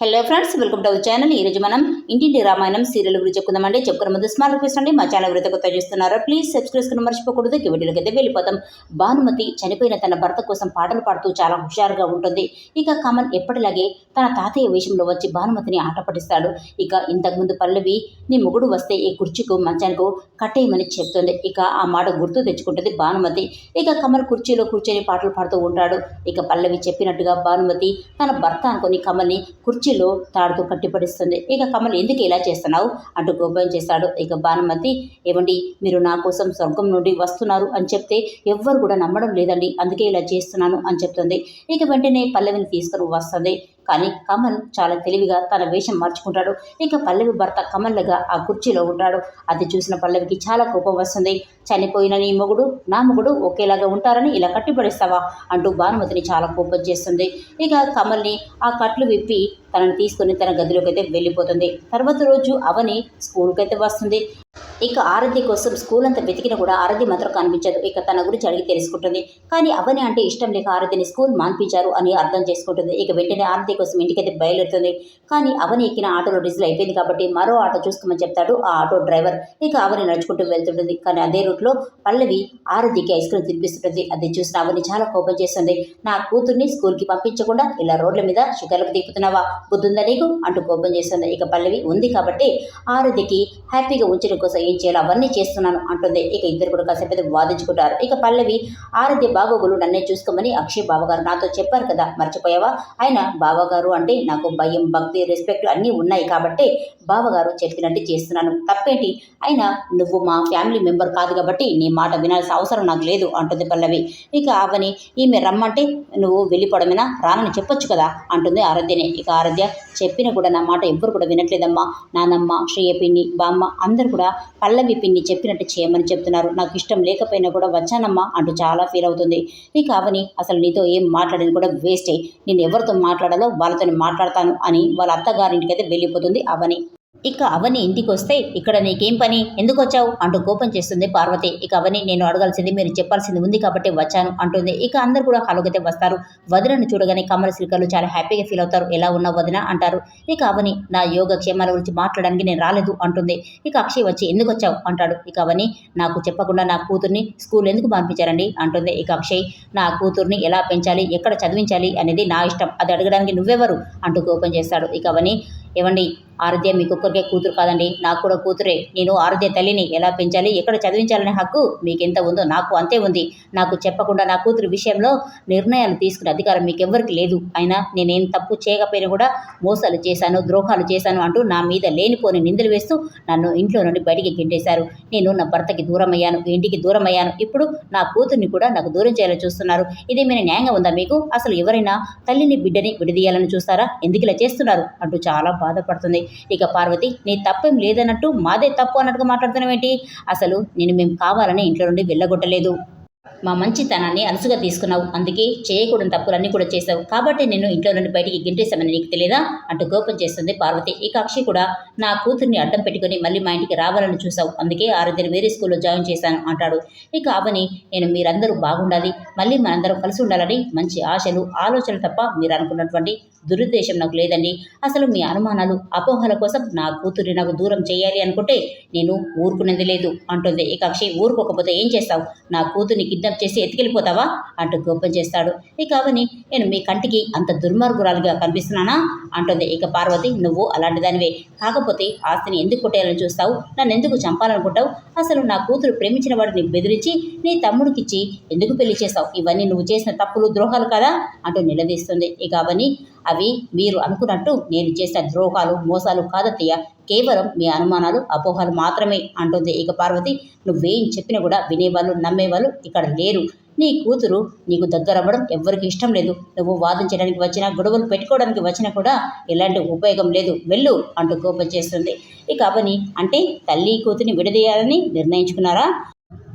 Hello friends welcome to our channel ఈ రోజు మనం ఇంటింటి రామాయణం సీరియల్ గురించి చెప్పుకుందామండి. చెప్పుకున్న ముందు స్మాల్ రిక్వెస్ట్ అండి. మా ఛానల్ ఎవరైతే కొత్త చూస్తున్నారో ప్లీజ్ సబ్స్క్రైబ్ చేసుకుని మర్చిపోకూడదు. ఇక అయితే వెళ్ళిపోతాం. భానుమతి చనిపోయిన తన భర్త కోసం పాటలు పాడుతూ చాలా హుషారుగా ఉంటుంది. ఇక కమల్ ఎప్పటిలాగే తన తాతయ్య వేషంలో వచ్చి భానుమతిని ఆట పట్టిస్తాడు. ఇక ఇంతకుముందు పల్లవి నీ మొగుడు వస్తే ఈ కుర్చీకు మంచానికి కట్టేయమని చెప్తుంది. ఇక ఆ మాట గుర్తు తెచ్చుకుంటుంది భానుమతి. ఇక కమల్ కుర్చీలో కూర్చొని పాటలు పాడుతూ ఉంటాడు. ఇక పల్లవి చెప్పినట్టుగా భానుమతి తన భర్త అనుకుని కమల్ని కుర్చీ కుర్చీలో తాడుతూ కట్టిపడిస్తుంది. ఇక కమల్ ఎందుకు ఇలా చేస్తున్నావు? అంటూ గోపం చేశాడు. ఇక భానుమతి ఏమండి మీరు నా కోసం స్వర్గం నుండి వస్తున్నారు అని చెప్తే ఎవ్వరు కూడా నమ్మడం లేదండి. అందుకే ఇలా చేస్తున్నాను అని చెప్తుంది. ఇక వెంటనే పల్లవిని తీసుకుని వస్తుంది. కానీ కమల్ చాలా తెలివిగా తన వేషం మార్చుకుంటాడు. ఇక పల్లవి భర్త కమల్గా ఆ కుర్చీలో ఉంటాడు. అది చూసిన పల్లవికి చాలా కోపం వస్తుంది. చనిపోయిన నీ మొగుడు నా మొగుడు ఒకేలాగా ఉంటారని ఇలా కట్టిపడేస్తావా అంటూ భానుమతిని చాలా కోపం చేస్తుంది. ఇక కమల్ని ఆ కట్లు విప్పి తనని తీసుకుని తన గదిలోకి అయితే వెళ్ళిపోతుంది. తర్వాత రోజు అవని స్కూల్కి అయితే వస్తుంది. ఇక ఆరతి కోసం స్కూల్ అంతా వెతికినా కూడా ఆరతి మాత్రం కనిపించదు. ఇక తన గురించి అడిగి తెలుసుకుంటుంది. కానీ అవని అంటే ఇష్టం లేక ఆరతిని స్కూల్ మాన్పించారు అని అర్థం చేసుకుంటుంది. ఇక వెంటనే ఆరతి కోసం ఇంటికైతే బయలుదేరుతుంది. కానీ అవని ఎక్కిన ఆటోలో డీజిల్ అయిపోయింది కాబట్టి మరో ఆటో చూసుకోమని చెప్తాడు ఆ ఆటో డ్రైవర్. ఇక అవని నడుచుకుంటూ వెళ్తుంటుంది. కానీ అదే రూట్లో పల్లవి ఆరతికి ఐస్ క్రీమ్ తినిపిస్తుంటుంది. అది చూసిన అవని చాలా కోపం చేస్తుంది. నా కూతుర్ని స్కూల్కి పంపించకుండా ఇలా రోడ్ల మీద షుగర్లకు దిగుతున్నావా? బుద్ధుందా నీకు? అంటూ కోపం చేస్తుంది. ఇక పల్లవి ఉంది కాబట్టి ఆరతికి హ్యాపీగా ఉంచడం కోసం ఏం చేయాలో అవన్నీ చేస్తున్నాను అంటుంది. ఇక ఇద్దరు కూడా కాసేపు వాదించుకుంటారు. ఇక పల్లవి ఆరాధ్య బాగోగులు నన్నే చూసుకోమని అక్షయ్ బావగారు నాతో చెప్పారు కదా. మర్చిపోయావా? ఆయన బావగారు అంటే నాకు భయం భక్తి రెస్పెక్ట్ అన్నీ ఉన్నాయి కాబట్టి బావగారు చెప్పినట్టు చేస్తున్నాను. తప్పేంటి? అయినా నువ్వు మా ఫ్యామిలీ మెంబర్ కాదు కాబట్టి నీ మాట వినాల్సిన అవసరం నాకు లేదు అంటుంది పల్లవి. ఇక అవని ఈమె రమ్మంటే నువ్వు వెళ్ళిపోవడమేనా? రానని చెప్పొచ్చు కదా అంటుంది ఆరాధ్యనే. ఇక ఆరాధ్య చెప్పిన కూడా నా మాట ఎవ్వరు కూడా వినట్లేదమ్మా. నానమ్మ శ్రేయ పిన్ని బామ్మ అందరు కూడా పల్లవి పిన్ని చెప్పినట్టు చేయమని చెప్తున్నారు. నాకు ఇష్టం లేకపోయినా కూడా వచ్చానమ్మా అంటూ చాలా ఫీల్ అవుతుంది. ఇక అవని అసలు నీతో ఏం మాట్లాడేది కూడా వేస్ట్. అయ్యి నేను ఎవరితో మాట్లాడాలో వాళ్ళతో మాట్లాడతాను అని వాళ్ళ అత్తగారింటికైతే వెళ్ళిపోతుంది అవని. ఇక అవని ఇంటికి వస్తే ఇక్కడ నీకేం పని? ఎందుకు వచ్చావు అంటూ కోపం చేస్తుంది పార్వతి. ఇక అవని నేను అడగాల్సింది మీరు చెప్పాల్సింది ఉంది కాబట్టి వచ్చాను అంటుంది. ఇక అందరు కూడా హలోగతే వస్తారు. వదినను చూడగానే కమల శ్రీకర్లు చాలా హ్యాపీగా ఫీల్ అవుతారు. ఎలా ఉన్నా వదిన? అంటారు. ఇక అవని నా యోగ క్షేమాల గురించి మాట్లాడడానికి నేను రాలేదు అంటుంది. ఇక అక్షయ్ వచ్చి ఎందుకు వచ్చావు అంటాడు. ఇక అవని నాకు చెప్పకుండా నా కూతుర్ని స్కూల్ ఎందుకు పంపించారండి? అంటుంది. ఇక అక్షయ్ నా కూతుర్ని ఎలా పెంచాలి? ఎక్కడ చదివించాలి? అనేది నా ఇష్టం. అది అడగడానికి నువ్వెవరు? అంటూ కోపం చేస్తాడు. ఇక అవని ఏమండి ఆరుద్య మీకు ఒక్కరికే కూతురు కాదండి. నాకు కూడా కూతురే. నేను ఆరుద్య తల్లిని ఎలా పెంచాలి? ఎక్కడ చదివించాలనే హక్కు మీకు ఎంత ఉందో నాకు అంతే ఉంది. నాకు చెప్పకుండా నా కూతురు విషయంలో నిర్ణయాలు తీసుకునే అధికారం మీకెవ్వరికి లేదు. అయినా నేనేం తప్పు చేయకపోయినా కూడా మోసాలు చేశాను ద్రోహాలు చేశాను అంటూ నా మీద లేనిపోని నిందలు వేస్తూ నన్ను ఇంట్లో నుండి బయటికి గింటేశారు. నేను నా భర్తకి దూరం అయ్యాను ఇంటికి దూరం అయ్యాను ఇప్పుడు నా కూతుర్ని కూడా నాకు దూరం చేయాలని చూస్తున్నారు. ఇదేమైనా న్యాయంగా ఉందా మీకు? అసలు ఎవరైనా తల్లిని బిడ్డని విడదీయాలని చూస్తారా? ఎందుకు ఇలా చేస్తున్నారు? అంటూ చాలా బాధపడుతుంది. ఇక పార్వతి నీ తప్పేం లేదన్నట్టు మాదే తప్పు అన్నట్టుగా మాట్లాడుతున్నావేంటి? అసలు నేను మేము కావాలని ఇంట్లో నుండి వెళ్ళగొట్టలేదు. మా మంచితనాన్ని అలసుగా తీసుకున్నావు. అందుకే చేయకూడని తప్పులన్నీ కూడా చేశావు. కాబట్టి నేను ఇంట్లో నుండి బయటికి గింటేశామని నీకు తెలియదా అంటూ కోపం చేస్తుంది పార్వతి. ఇక అక్షయ్ కూడా నా కూతుర్ని అడ్డం పెట్టుకుని మళ్ళీ మా ఇంటికి రావాలని చూసావు అందుకే ఆరోగ్యం వేరే స్కూల్లో జాయిన్ చేశాను అంటాడు. ఇక అవని నేను మీరందరూ బాగుండాలి. మళ్ళీ మనందరం కలిసి ఉండాలని మంచి ఆశలు ఆలోచనలు తప్ప మీరు అనుకున్నటువంటి దురుద్దేశం నాకు లేదండి. అసలు మీ అనుమానాలు అపోహల కోసం నా కూతుర్ని నాకు దూరం చేయాలి అనుకుంటే నేను ఊరుకునేది లేదు అంటుంది. ఇక అక్షయ్ ఊరుకోకపోతే ఏం చేస్తావు? నా కూతుర్ని కిడ్నాప్ చేసి ఎత్తుకెళ్ళిపోతావా? అంటూ కోపం చేస్తాడు. ఇక అవని నేను మీ కంటికి అంత దుర్మార్గురాలుగా కనిపిస్తున్నానా? అంటుంది. ఇక పార్వతి నువ్వు అలాంటి దానివే. కాకపోతే ఆస్తిని ఎందుకు కొట్టేయాలని చూస్తావు? నన్ను ఎందుకు చంపాలనుకుంటావు? అసలు నా కూతురు ప్రేమించిన వాడిని బెదిరించి నీ తమ్ముడికిచ్చి ఎందుకు పెళ్ళి చేస్తావు? ఇవన్నీ నువ్వు చేసిన తప్పులు ద్రోహాలు కదా? అంటూ నిలదీస్తుంది. ఇక అవని అవి మీరు అనుకున్నట్టు నేను చేసిన ద్రోహాలు మోసాలు కాదత్తయ్య కేవలం మీ అనుమానాలు అపోహలు మాత్రమే అంటుంది ఇక పార్వతి. నువ్వేం చెప్పినా కూడా వినేవాళ్ళు నమ్మేవాళ్ళు ఇక్కడ లేరు. నీ కూతురు నీకు దగ్గర అవ్వడం ఎవ్వరికి ఇష్టం లేదు. నువ్వు వాదించడానికి వచ్చినా గొడవలు పెట్టుకోవడానికి వచ్చినా కూడా ఎలాంటి ఉపయోగం లేదు. వెళ్ళు అంటూ కోపం చేస్తుంది. ఇక అవని అంటే తల్లి కూతురిని విడదీయాలని నిర్ణయించుకున్నారా?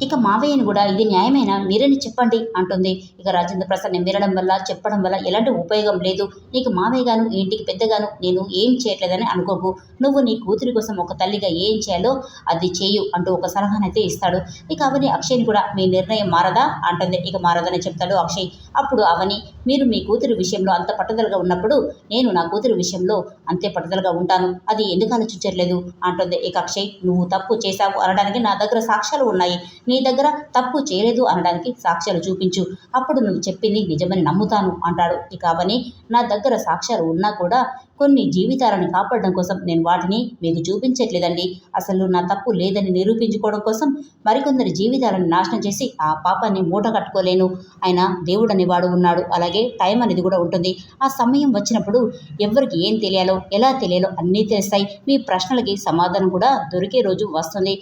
ఇక మావయ్యను కూడా ఇది న్యాయమేనా? మీరని చెప్పండి అంటుంది. ఇక రాజేంద్ర ప్రసాద్ మిరడం వల్ల చెప్పడం వల్ల ఎలాంటి ఉపయోగం లేదు. నీకు మావయ్య గాను ఇంటికి పెద్దగాను నేను ఏం చేయట్లేదని అనుకోకు. నువ్వు నీ కూతురి కోసం ఒక తల్లిగా ఏం చేయాలో అది చేయు అంటూ ఒక సలహానైతే ఇస్తాడు. ఇక అవని అక్షయ్ని కూడా మీ నిర్ణయం మారదా? అంటుంది. ఇక మారదని చెప్తాడు అక్షయ్. అప్పుడు అవని మీరు మీ కూతురి విషయంలో అంత పట్టుదలగా ఉన్నప్పుడు నేను నా కూతురి విషయంలో అంతే పట్టుదలగా ఉంటాను. అది ఎందుకు ఆలోచించట్లేదు? అంటుంది. ఇక అక్షయ్ నువ్వు తప్పు చేశావు అనడానికి నా దగ్గర సాక్ష్యాలు ఉన్నాయి. నీ దగ్గర తప్పు చేయలేదు అనడానికి సాక్ష్యాలు చూపించు. అప్పుడు నువ్వు చెప్పింది నిజమని నమ్ముతాను అంటాడు. ఇక అవని నా దగ్గర సాక్ష్యాలు ఉన్నా కూడా కొన్ని జీవితాలను కాపాడడం కోసం నేను వాటిని మీకు చూపించట్లేదండి. అసలు నా తప్పు లేదని నిరూపించుకోవడం కోసం మరికొందరి జీవితాలను నాశనం చేసి ఆ పాపాన్ని మూట కట్టుకోలేను. ఆయన దేవుడు అనేవాడు ఉన్నాడు. అలాగే టైం అనేది కూడా ఉంటుంది. ఆ సమయం వచ్చినప్పుడు ఎవరికి ఏం తెలియాలో ఎలా తెలియాలో అన్నీ తెలుస్తాయి. మీ ప్రశ్నలకి సమాధానం కూడా దొరికే రోజు వస్తుంది.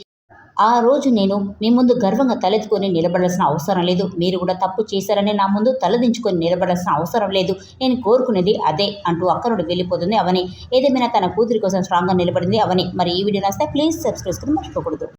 ఆ రోజు నేను మీ ముందు గర్వంగా తలెత్తుకొని నిలబడాల్సిన అవసరం లేదు. మీరు కూడా తప్పు చేశారని నా ముందు తలదించుకొని నిలబడాల్సిన అవసరం లేదు. నేను కోరుకునేది అదే అంటూ అక్కనుడు వెళ్ళిపోతుంది అవని. ఏదేమైనా తన కూతురి కోసం స్ట్రాంగ్గా నిలబడింది అవని. మరి ఈ వీడియో నచ్చితే ప్లీజ్ సబ్స్క్రైబ్ చేసుకుని మర్చిపోకూడదు.